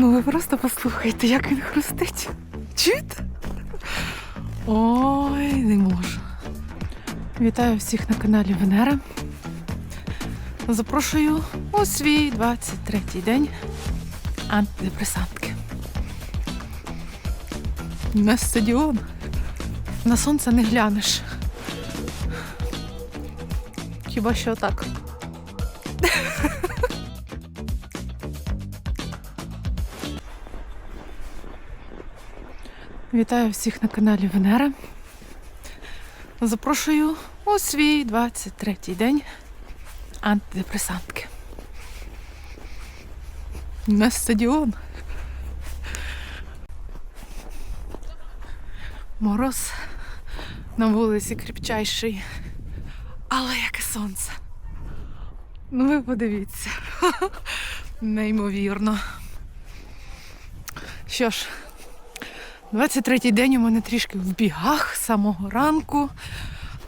Ну ви просто послухайте, як він хрустить. Чуєте? Ой, не можу. Вітаю всіх на каналі Венера. Запрошую у свій 23-й день антидепресантки. На стадіон. На сонце не глянеш. Хіба що так. Вітаю всіх на каналі Венера. Запрошую у свій 23-й день антидепресантки. На стадіон. Мороз на вулиці кріпчайший. Але яке сонце. Ну ви подивіться. Неймовірно. Що ж, 23-й день у мене трішки в бігах з самого ранку.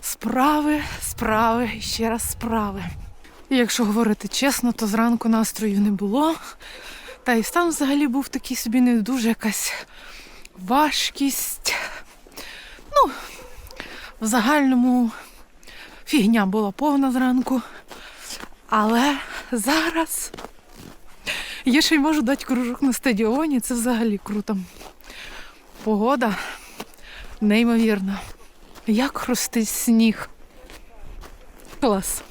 Справи, справи ще раз справи. І якщо говорити чесно, то зранку настрою не було. Та і стан взагалі був такий собі не дуже якась важкість. Ну, в загальному фігня була повна зранку. Але зараз я ще й можу дати кружок на стадіоні, це взагалі круто. Погода неймовірна. Як хрустить сніг. Клас.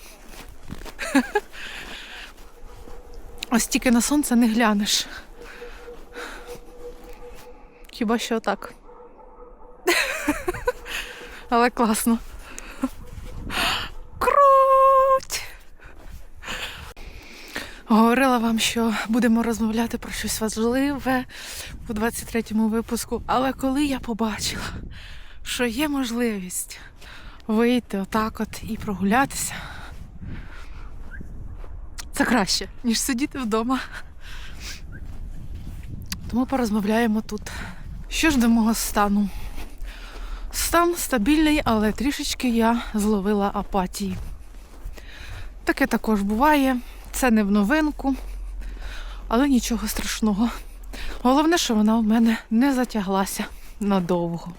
Ось тільки на сонце не глянеш. Хіба що так. Але класно. Говорила вам, що будемо розмовляти про щось важливе у 23-му випуску. Але коли я побачила, що є можливість вийти отак от і прогулятися, це краще, ніж сидіти вдома. Тому порозмовляємо тут. Що ж до мого стану? Стан стабільний, але трішечки я зловила апатії. Таке також буває. Це не в новинку, але нічого страшного. Головне, що вона в мене не затяглася надовго.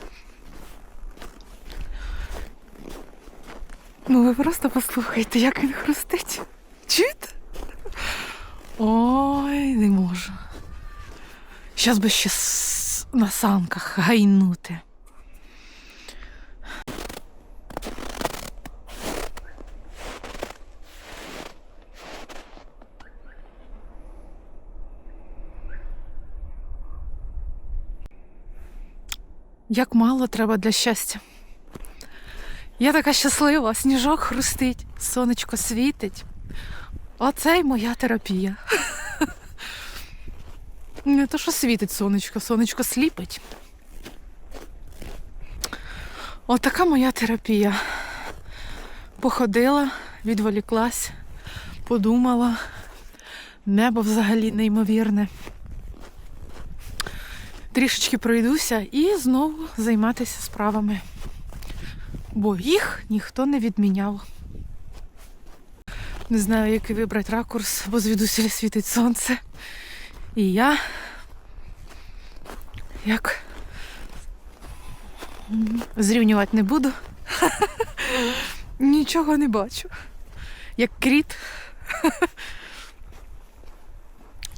Ну ви просто послухайте, як він хрустить. Чуєте? Ой, не можу. Щас би ще на санках гайнути. Як мало треба для щастя. Я така щаслива, сніжок хрустить, сонечко світить. Оце й моя терапія. Не то, що світить сонечко, сонечко сліпить. Отака моя терапія. Походила, відволіклась, подумала. Небо взагалі неймовірне. Трішечки пройдуся і знову займатися справами. Бо їх ніхто не відміняв. Не знаю, який вибрати ракурс, бо звідусіль світить сонце. І я як зрівнювати не буду. Нічого не бачу. Як кріт.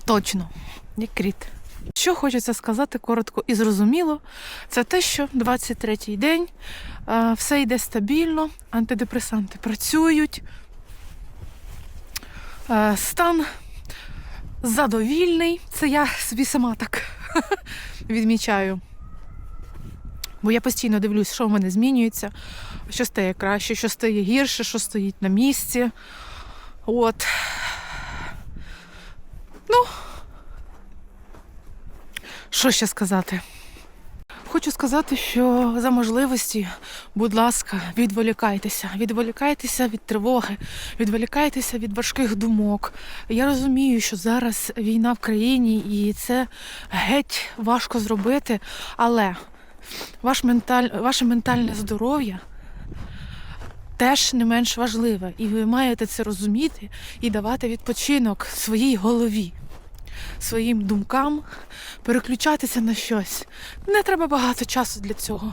Точно, як кріт. Що хочеться сказати коротко і зрозуміло, це те, що 23-й день е, все йде стабільно, антидепресанти працюють, е, стан задовільний. Це я собі сама так відмічаю. Бо я постійно дивлюсь, що в мене змінюється, що стає краще, що стає гірше, що стоїть на місці. От. Ну, що ще сказати? Хочу сказати, що за можливості, будь ласка, відволікайтеся. Відволікайтеся від тривоги, відволікайтеся від важких думок. Я розумію, що зараз війна в країні і це геть важко зробити, але ваш менталь... ваше ментальне здоров'я теж не менш важливе. І ви маєте це розуміти і давати відпочинок своїй голові. Своїм думкам, переключатися на щось. Не треба багато часу для цього.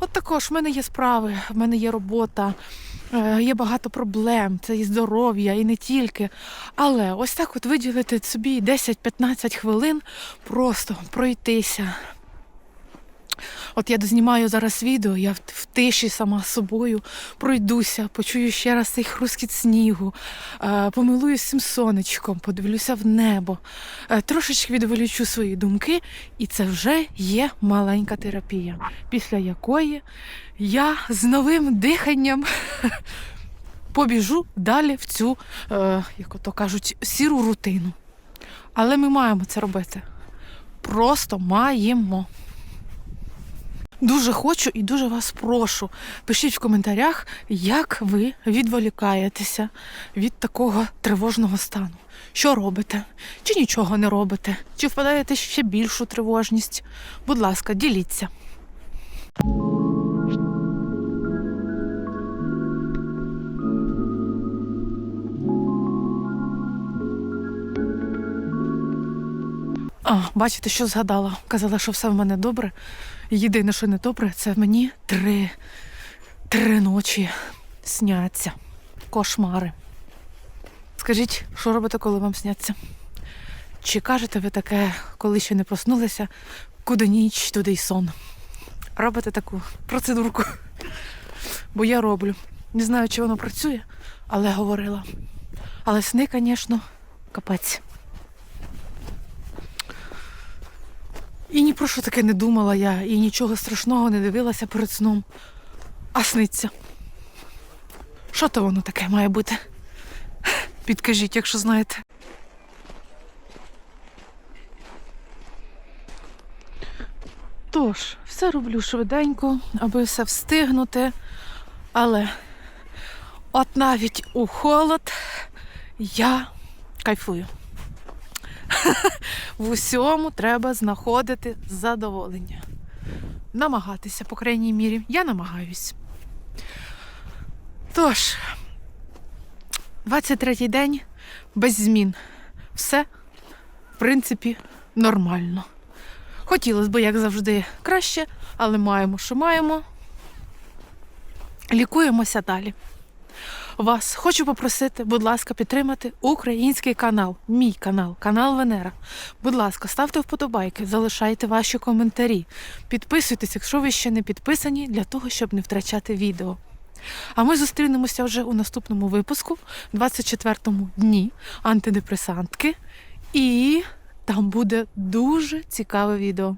От також в мене є справи, в мене є робота, е, є багато проблем, це і здоров'я, і не тільки. Але ось так от виділити собі 10-15 хвилин, просто пройтися. От я дознімаю зараз відео, я в, тиші сама з собою пройдуся, почую ще раз цей хрускіт снігу, е, помилуюсь цим сонечком, подивлюся в небо, е, трошечки відволічу свої думки, і це вже є маленька терапія, після якої я з новим диханням побіжу далі в цю, е, як ото кажуть, сіру рутину. Але ми маємо це робити. Просто маємо. Дуже хочу і дуже вас прошу. Пишіть в коментарях, як ви відволікаєтеся від такого тривожного стану. Що робите? Чи нічого не робите? Чи впадаєте ще більшу тривожність? Будь ласка, діліться. А, бачите, що згадала? Казала, що все в мене добре. Єдине, що не добре, це мені три, три ночі сняться. Кошмари. Скажіть, що робите, коли вам сняться? Чи кажете ви таке, коли ще не проснулися, куди ніч, туди й сон? Робите таку процедурку? Бо я роблю. Не знаю, чи воно працює, але говорила. Але сни, звісно, капець. І ні про що таке не думала я, і нічого страшного не дивилася перед сном. А сниться. Що то воно таке має бути? Підкажіть, якщо знаєте. Тож, все роблю швиденько, аби все встигнути. Але от навіть у холод я кайфую. В усьому треба знаходити задоволення. Намагатися, по крайній мірі, я намагаюсь. Тож, 23-й день без змін. Все, в принципі, нормально. Хотілося б, як завжди, краще, але маємо, що маємо. Лікуємося далі. Вас хочу попросити, будь ласка, підтримати український канал, мій канал, канал Венера. Будь ласка, ставте вподобайки, залишайте ваші коментарі. Підписуйтесь, якщо ви ще не підписані, для того, щоб не втрачати відео. А ми зустрінемося вже у наступному випуску, 24-му дні антидепресантки. І там буде дуже цікаве відео.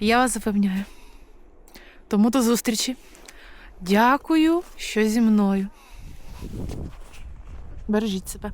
Я вас запевняю. Тому до зустрічі. Дякую, що зі мною. Бережіть себе.